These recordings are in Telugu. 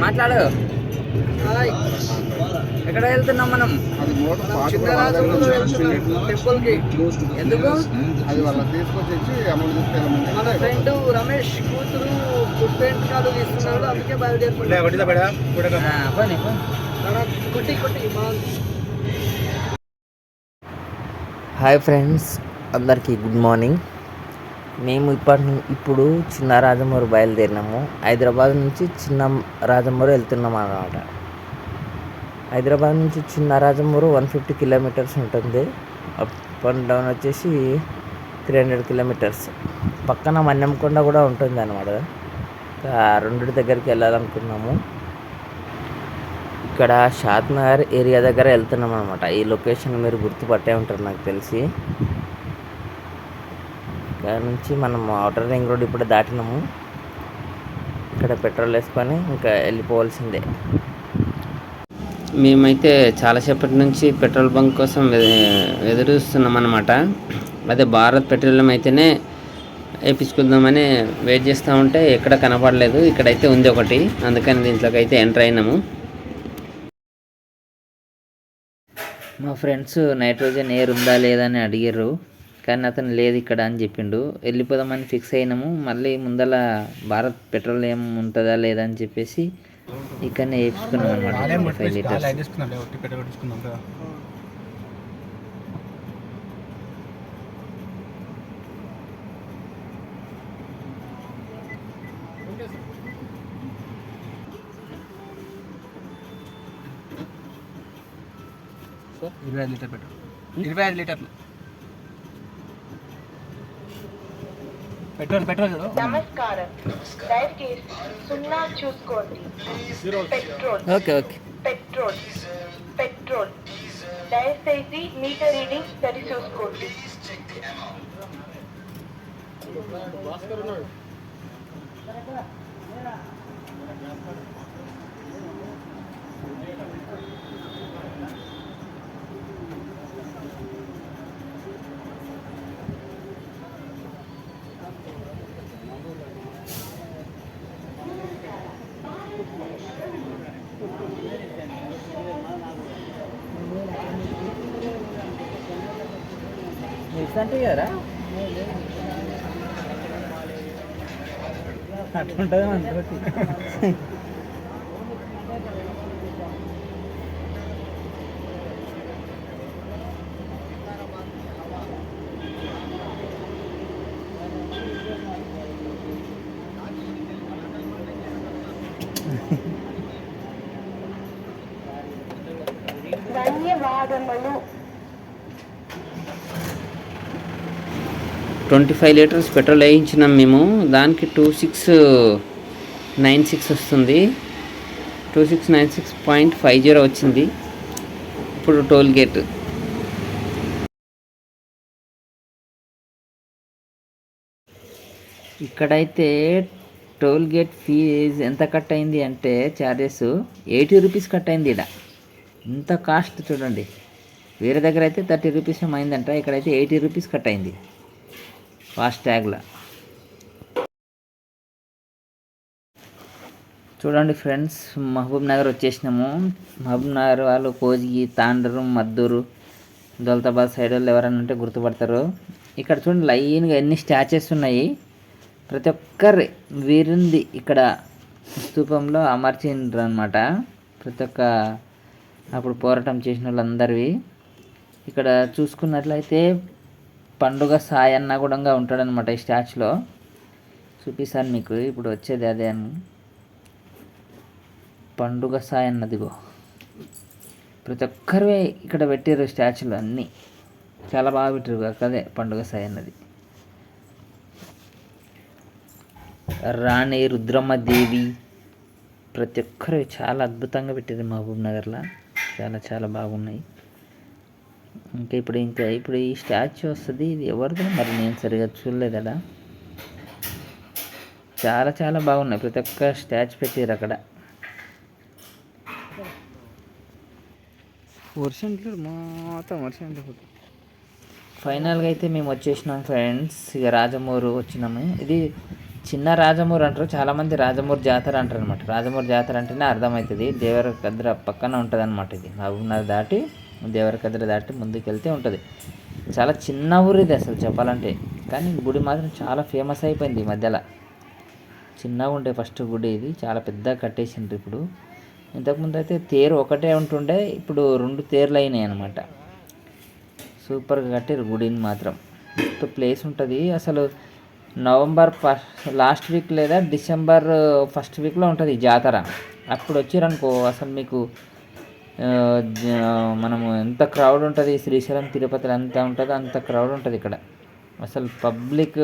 మాట్లాడు. ఎక్కడ వెళ్తున్నాం మనం? టెంపుల్కి ఎందుకు? అది వాళ్ళ తీసుకొచ్చి మన ఫ్రెండ్ రమేష్ కూతురు ఫుడ్ పెయింట్ కాలు తీస్తున్నాడు అందుకే బయలుదేరుతున్నాడు. ఆ, పోనీ పోనీ. కొట్టి కొట్టి మా హాయ్ ఫ్రెండ్స్ అందరికీ గుడ్ మార్నింగ్ మేము ఇప్పటి ఇప్పుడు చిన్న రాజమూరు బయలుదేరినాము. హైదరాబాద్ నుంచి చిన్న రాజమూరు వెళ్తున్నాం అన్నమాట. హైదరాబాద్ నుంచి Chinna Rajamuru one fifty kilometres ఉంటుంది. అప్ అండ్ డౌన్ వచ్చేసి త్రీ హండ్రెడ్ కిలోమీటర్స్. పక్కన మన్నెంకొండ కూడా ఉంటుంది అనమాట రెండు రెండింటి దగ్గరికి వెళ్ళాలనుకున్నాము. ఇక్కడ షాద్నగర్ ఏరియా దగ్గర వెళ్తున్నాం అనమాట ఈ లొకేషన్ మీరు గుర్తుపట్టే ఉంటారు నాకు తెలిసి. ఇక్కడ నుంచి మనం అవుటర్ రింగ్ రోడ్ ఇప్పుడు దాటినాము. ఇక్కడ పెట్రోల్ వేసుకొని ఇంకా వెళ్ళిపోవాల్సిందే. మేమైతే చాలాసేపటి నుంచి పెట్రోల్ బంక్ కోసం ఎదురు చూస్తున్నాం అనమాట అదే భారత్ పెట్రోలియం అయితేనే వేయించుకుందామని వెయిట్ చేస్తూ ఉంటే ఎక్కడ కనపడలేదు ఇక్కడైతే ఉంది ఒకటి. అందుకని దీంట్లోకి అయితే ఎంటర్ అయినాము. మా ఫ్రెండ్స్ నైట్రోజన్ ఎయిర్ ఉందా లేదా అని అడిగారు కానీ అతను లేదు ఇక్కడ అని చెప్పిండు. వెళ్ళిపోదామని ఫిక్స్ అయినాము. మళ్ళీ ముందల భారత్ పెట్రోలియం ఉంటుందా లేదా అని చెప్పేసి ఇక్కడనే వేయించుకున్నాం అనమాట ఫైవ్ లీటర్స్. ఇరవై ఐదు లీటర్ పెట్టు ఇరవై ఐదు లీటర్లు. పెట్రోల్ పెట్రోల్ చూడు నమస్కారం దయచేసి సున్నా చూసుకోండి petrol okay okay petrol petrol దయచేసి మీటర్ రీడింగ్ సరి చూసుకోండి అంటే కదా? అట్లుంటుంది మనతోటి ట్వంటీ ఫైవ్ లీటర్స్ పెట్రోల్ వేయించినాం మేము. దానికి టూ సిక్స్ నైన్ సిక్స్ వస్తుంది. Two six nine six point five zero వచ్చింది. ఇప్పుడు టోల్ గేట్. ఇక్కడైతే టోల్ గేట్ ఫీజ్ ఎంత కట్ అయింది అంటే ఛార్జెస్ ఎయిటీ రూపీస్ కట్ అయింది ఇక్కడ ఇంత కాస్ట్ చూడండి. వేరే దగ్గర అయితే థర్టీ రూపీస్ ఏమైందంట అయిందంట. ఇక్కడైతే ఎయిటీ రూపీస్ కట్ అయింది. ఫాస్ట్ చూడండి ఫ్రెండ్స్ మహబూబ్ నగర్ వచ్చేసినాము. మహబూబ్ నగర్ వాళ్ళు కోజిగి తాండూరు మద్దూరు దౌలతాబాద్ సైడ్ వాళ్ళు ఎవరైనా ఉంటే గుర్తుపడతారు. ఇక్కడ చూడండి లైన్గా ఎన్ని స్టాచ్యూస్ ఉన్నాయి. ప్రతి ఒక్కరి వీరుంది ఇక్కడ స్తూపంలో అమర్చిండ్రు అనమాట ప్రతి ఒక్క అప్పుడు పోరాటం చేసిన వాళ్ళందరివి. ఇక్కడ చూసుకున్నట్లయితే పండుగ సాయన్న కూడా ఉంటాడనమాట ఈ స్టాచ్యూలో చూపిస్తాను మీకు ఇప్పుడు వచ్చేది అదే అని. పండుగ సాయన్నదిగో ప్రతి ఒక్కరివే ఇక్కడ పెట్టారు స్టాచ్యూలు అన్నీ. చాలా బాగా పెట్టారు కాక అదే పండుగ సాయి అన్నది రాణి రుద్రమ్మ దేవి ప్రతి ఒక్కరు చాలా అద్భుతంగా పెట్టారు మహబూబ్ నగర్లో. చాలా చాలా బాగున్నాయి. ఇంకా ఇప్పుడు ఇంకా ఇప్పుడు ఈ స్టాచ్యూ వస్తుంది ఇది ఎవరిదో? మరి నేను సరిగా చూడలేదు అక్కడ చాలా చాలా బాగున్నాయి. ప్రతి ఒక్క స్టాచ్యూ పెట్టారు అక్కడ. వర్షం మొత్తం వర్షం ఫైనల్గా అయితే మేము వచ్చేసినాం ఫ్రెండ్స్. ఇక రాజమూరు వచ్చినాము. ఇది చిన్న రాజమూరు అంటారు చాలామంది రాజమూరు జాతర అంటారు అనమాట రాజమూరు జాతర అంటేనే అర్థమవుతుంది. దేవరకద్ర పక్కన ఉంటుంది అనమాట ఇది మహబూబ్నగర్ దాటి దేవరకద్ర దాటి ముందుకు వెళ్తే ఉంటుంది. చాలా చిన్న ఊరు ఇది అసలు చెప్పాలంటే. కానీ గుడి మాత్రం చాలా ఫేమస్ అయిపోయింది ఈ మధ్యలో. చిన్నగా ఉండే ఫస్ట్ గుడి ఇది. చాలా పెద్దగా కట్టేసిండ్రు ఇప్పుడు. ఇంతకుముందు అయితే తేరు ఒకటే ఉంటుండే ఇప్పుడు రెండు తేర్లు అయినాయి అనమాట సూపర్గా కట్టారు గుడిని మాత్రం. ప్లేస్ ఉంటుంది. అసలు నవంబర్ ఫస్ట్ లాస్ట్ వీక్ లేదా డిసెంబర్ ఫస్ట్ వీక్లో ఉంటుంది ఈ జాతర. అప్పుడు వచ్చారనుకో అసలు మీకు మనము ఎంత క్రౌడ్ ఉంటుంది శ్రీశైలం తిరుపతిలో ఎంత ఉంటుందో అంత క్రౌడ్ ఉంటుంది ఇక్కడ. అసలు పబ్లిక్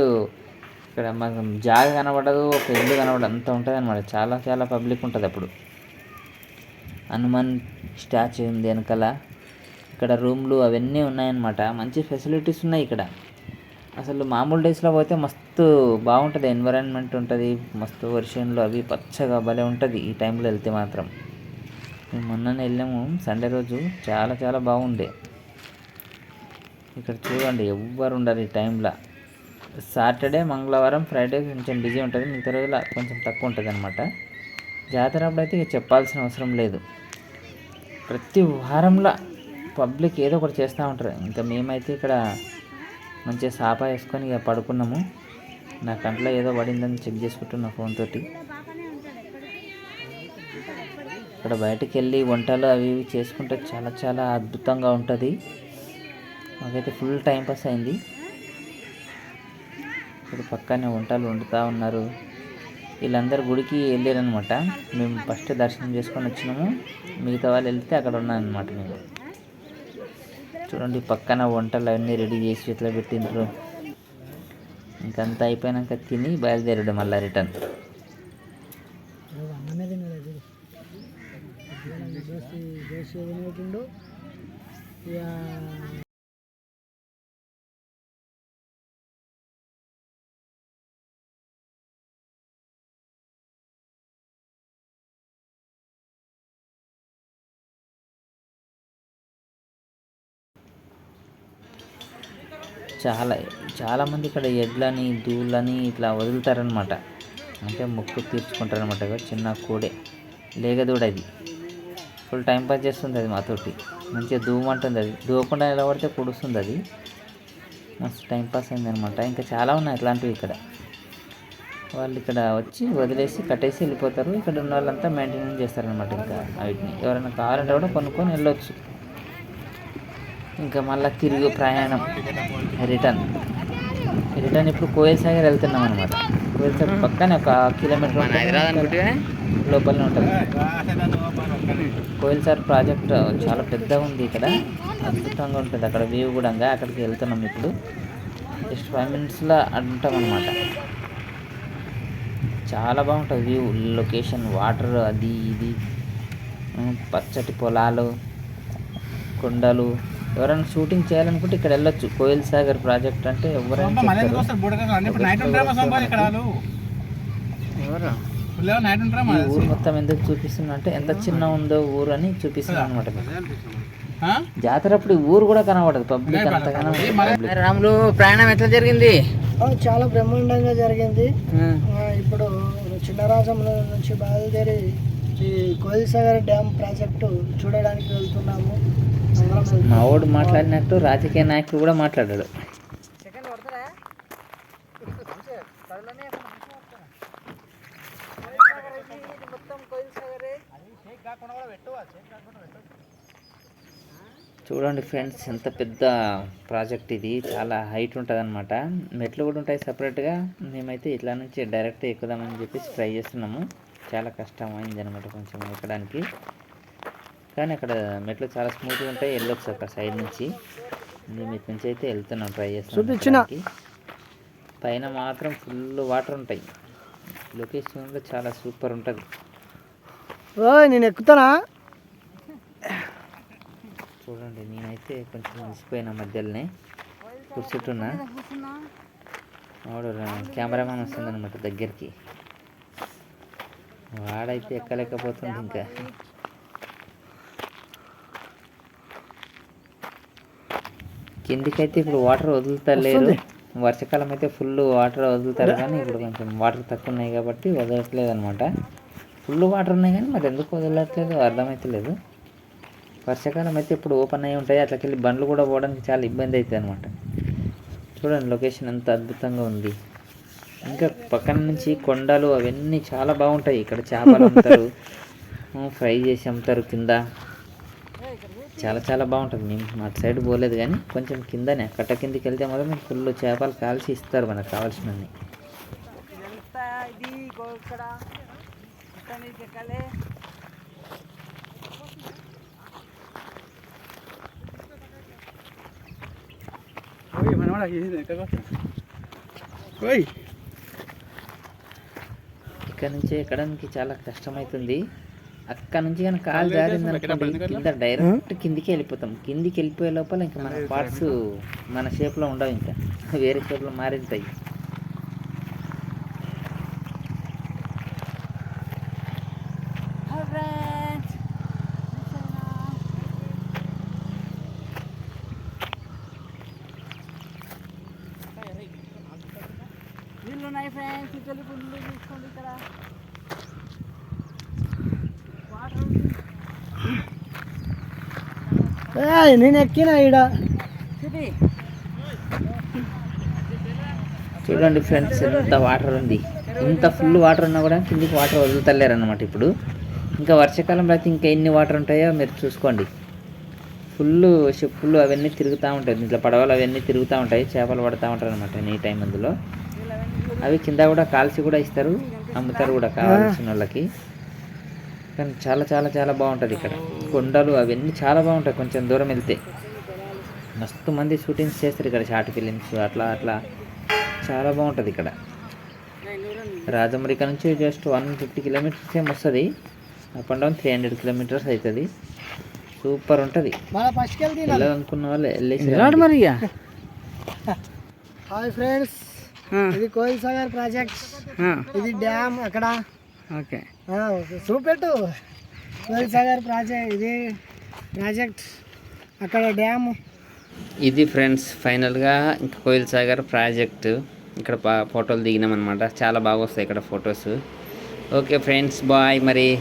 ఇక్కడ మనం జాగ కనబడదు ఒక ఇల్లు కనబడదు అంత ఉంటుంది అనమాట చాలా చాలా పబ్లిక్ ఉంటుంది అప్పుడు. హనుమాన్ స్టాచ్యూ ఉంది వెనకాల. ఇక్కడ రూమ్లు అవన్నీ ఉన్నాయన్నమాట. మంచి ఫెసిలిటీస్ ఉన్నాయి ఇక్కడ. అసలు మామూలు డేస్లో పోతే మస్తు బాగుంటుంది ఎన్విరాన్మెంట్ ఉంటుంది మస్తు వర్షన్లు అవి పచ్చగా భలే ఉంటుంది ఈ టైంలో వెళ్తే మాత్రం. మేము మొన్ననే వెళ్ళాము. సండే రోజు చాలా చాలా బాగుండే. ఇక్కడ చూడండి ఎవ్వరు ఉండరు ఈ టైంలో. సాటర్డే మంగళవారం ఫ్రైడే కొంచెం బిజీ ఉంటుంది. మిగతా రోజుల కొంచెం తక్కువ ఉంటుంది అనమాట జాతర అప్పుడైతే ఇక చెప్పాల్సిన అవసరం లేదు. ప్రతి వారంలో పబ్లిక్ ఏదో ఒకటి చేస్తూ ఉంటారు. ఇంకా మేమైతే ఇక్కడ మంచిగా సాపా వేసుకొని ఇక పడుకున్నాము. నా కంట్లో ఏదో పడిందని చెక్ చేసుకుంటున్నా ఫోన్ తోటి. అక్కడ బయటికి వెళ్ళి వంటలు అవి ఇవి చేసుకుంటే చాలా చాలా అద్భుతంగా ఉంటుంది. మాకైతే ఫుల్ టైం పాస్ అయింది. ఇక్కడ పక్కనే వంటలు వండుతూ ఉన్నారు. వీళ్ళందరూ గుడికి వెళ్ళారనమాట మేము ఫస్ట్ దర్శనం చేసుకొని వచ్చినాము. మిగతా వాళ్ళు వెళ్తే అక్కడ ఉన్నారనమాట మేము. చూడండి పక్కన వంటలు అవన్నీ రెడీ చేసి ఇట్లా పెట్టిండ్రు. ఇంకంతా అయిపోయినాక తిని బయలుదేరాడు మళ్ళీ రిటర్న్. దోశ దోశ ఇక చాలా చాలామంది ఇక్కడ ఎడ్లని దూళ్ళని ఇట్లా వదులుతారనమాట అంటే మొక్కు తీర్చుకుంటారనమాట చిన్న కోడే లేగదూడ ఇది. ఫుల్ టైం పాస్ చేస్తుంది అది మాతోటి. మంచిగా దూమంటుంది అది. దూవకుండా నిలబడితే పొడుస్తుంది అది. మస్తు టైం పాస్ అయింది అనమాట ఇంకా చాలా ఉన్నాయి అట్లాంటివి ఇక్కడ. వాళ్ళు ఇక్కడ వచ్చి వదిలేసి కట్టేసి వెళ్ళిపోతారు. ఇక్కడ ఉన్న వాళ్ళంతా మెయింటెనెన్స్ చేస్తారనమాట ఇంకా వీటిని ఎవరైనా కావాలంటే కూడా కొనుక్కొని వెళ్ళొచ్చు. ఇంకా మళ్ళీ తిరిగి ప్రయాణం. రిటర్న్. రిటర్న్ ఇప్పుడు కోయల్ సాగర్ వెళ్తున్నాం అనమాట కోయల్ సాగర్ పక్కనే ఒక కిలోమీటర్ లోపలనే ఉంటుంది. కోయల్ సాగర్ ప్రాజెక్ట్ చాలా పెద్దగా ఉంది ఇక్కడ. అద్భుతంగా ఉంటుంది. అక్కడ వ్యూ కూడా అక్కడికి వెళ్తున్నాం ఇప్పుడు. జస్ట్ ఫైవ్ మినిట్స్లో ఉంటాం అనమాట చాలా బాగుంటుంది వ్యూ లొకేషన్ వాటర్ అది ఇది. పచ్చటి పొలాలు కొండలు. ఎవరైనా షూటింగ్ చేయాలనుకుంటే ఇక్కడ వెళ్ళొచ్చు. కోయిల్ సాగర్ ప్రాజెక్ట్ అంటే ఎవరైనా. ఎవరు? ఈ ఊరు మొత్తం ఎందుకు చూపిస్తున్నా అంటే ఎంత చిన్న ఉందో ఊరు అని చూపిస్తున్నా అనమాట జాతర అప్పుడు ఊరు కూడా కనబడదు పబ్లిక్ అంతగానో రాములు ప్రయాణం ఎట్లా జరిగింది? చాలా బ్రహ్మాండంగా జరిగింది. ఇప్పుడు చిన్నరాజంలో నుంచి బయలుదేరి ఈ కోయిల్సాగర్ డ్యామ్ ప్రాజెక్టు చూడడానికి వెళ్తున్నాము. మా వాడు మాట్లాడినట్టు రాజకీయ నాయకుడు కూడా మాట్లాడాడు. చూడండి ఫ్రెండ్స్ ఎంత పెద్ద ప్రాజెక్ట్ ఇది. చాలా హైట్ ఉంటుంది అనమాట మెట్లు కూడా ఉంటాయి సపరేట్గా మేమైతే ఇట్లా నుంచి డైరెక్ట్ ఎక్కుదామని చెప్పేసి ట్రై చేస్తున్నాము. చాలా కష్టం అయింది అనమాట కొంచెం ఎక్కడానికి. కానీ అక్కడ మెట్లు చాలా స్మూత్గా ఉంటాయి. వెళ్ళొచ్చు అక్కడ సైడ్ నుంచి. మేము ఇటు నుంచి అయితే వెళ్తున్నాం ట్రై చేస్తున్నాం. పైన మాత్రం ఫుల్ వాటర్ ఉంటాయి. లొకేషన్ కూడా చాలా సూపర్ ఉంటుంది. ఓయ్ నేను ఎక్కుతానా? చూడండి నేనైతే కొంచెం మర్చిపోయిన మధ్యలోనే కూర్చుంటున్నా. వాడు కెమెరామ్యాన్ వస్తుంది అనమాట దగ్గరికి. వాడైతే ఎక్కలేకపోతుంది ఇంకా. కిందికైతే ఇప్పుడు వాటర్ వదులుతలేరు. వర్షాకాలం అయితే ఫుల్ వాటర్ వదులుతారు కానీ ఇప్పుడు కొంచెం వాటర్ తక్కువ ఉన్నాయి కాబట్టి వదలట్లేదు అనమాట ఫుల్ వాటర్ ఉన్నాయి కానీ మరి ఎందుకు వదలట్లేదు? అర్థమవుతలేదు వర్షాకాలం అయితే ఇప్పుడు ఓపెన్ అయి ఉంటాయి. అట్లకెళ్ళి బండ్లు కూడా పోవడానికి చాలా ఇబ్బంది అవుతుంది అనమాట చూడండి లొకేషన్ ఎంత అద్భుతంగా ఉంది. ఇంకా పక్కన నుంచి కొండలు అవన్నీ చాలా బాగుంటాయి. ఇక్కడ చేపలు అమ్ముతారు. ఫ్రై చేసి అమ్ముతారు కింద. చాలా చాలా బాగుంటుంది. మేము అటు సైడ్ పోలేదు కానీ కొంచెం కిందనే కట్ట కిందకి వెళ్తే మాత్రం ఫుల్ చేపలు కాల్చి ఇస్తారు మనకు కావాల్సినవి ఇక్కడ నుంచి ఎక్కడానికి చాలా కష్టమవుతుంది అక్కడ నుంచి కానీ కాలు జారింది అనుకోండి కింద డైరెక్ట్ కిందికి వెళ్ళిపోతాం. కిందికి వెళ్ళిపోయే లోపల ఇంకా మన పార్ట్స్ మన షేప్లో ఉండవు ఇంకా. వేరే షేప్లో మారింటాయి ఏయ్, నేను ఎక్కిన ఈడ? చూడండి ఫ్రెండ్స్ ఎంత వాటర్ ఉంది. ఇంత ఫుల్ వాటర్ ఉన్నా కూడా కిందికి వాటర్ వదులుతలేరు అనమాట ఇప్పుడు. ఇంకా వర్షాకాలంలో అయితే ఇంకా ఎన్ని వాటర్ ఉంటాయో మీరు చూసుకోండి. ఫుల్ షిప్పులు అవన్నీ తిరుగుతూ ఉంటాయి. దీంట్లో పడవలు అవన్నీ తిరుగుతూ ఉంటాయి చేపలు పడుతూ ఉంటారు అనమాట ఎనీ టైం అందులో. అవి కింద కూడా కాల్చి కూడా ఇస్తారు. అమ్ముతారు కూడా కావాల్సిన వాళ్ళకి. కానీ చాలా చాలా చాలా బాగుంటుంది ఇక్కడ. కొండలు అవన్నీ చాలా బాగుంటాయి కొంచెం దూరం వెళ్తే. మస్తు మంది షూటింగ్స్ చేస్తారు ఇక్కడ షార్ట్ ఫిలిమ్స్ అట్లా అట్లా. చాలా బాగుంటుంది ఇక్కడ. రాజమరిక నుంచి జస్ట్ వన్ ఫిఫ్టీ కిలోమీటర్స్ ఏం వస్తుంది. Up and down three hundred kilometres అవుతుంది సూపర్ ఉంటుంది. వెళ్ళాలనుకున్న వాళ్ళు వెళ్ళేసి మరి హాయ్ ఫ్రెండ్స్. ఇది కోయిల్ సాగర్ ప్రాజెక్ట్. ఇది డ్యామ్ అక్కడ. ఓకే. ఆ, చూపెట్టు. కోయిల్ సాగర్ ప్రాజెక్ట్ ఇది ప్రాజెక్ట్. అక్కడ డ్యామ్. ఇది ఫ్రెండ్స్ ఫైనల్గా ఇంకా కోయిల్ సాగర్ ప్రాజెక్ట్. ఇక్కడ ఫోటోలు దిగినాం అనమాట చాలా బాగా వస్తాయి ఇక్కడ ఫొటోస్. ఓకే ఫ్రెండ్స్ బాయ్ మరి.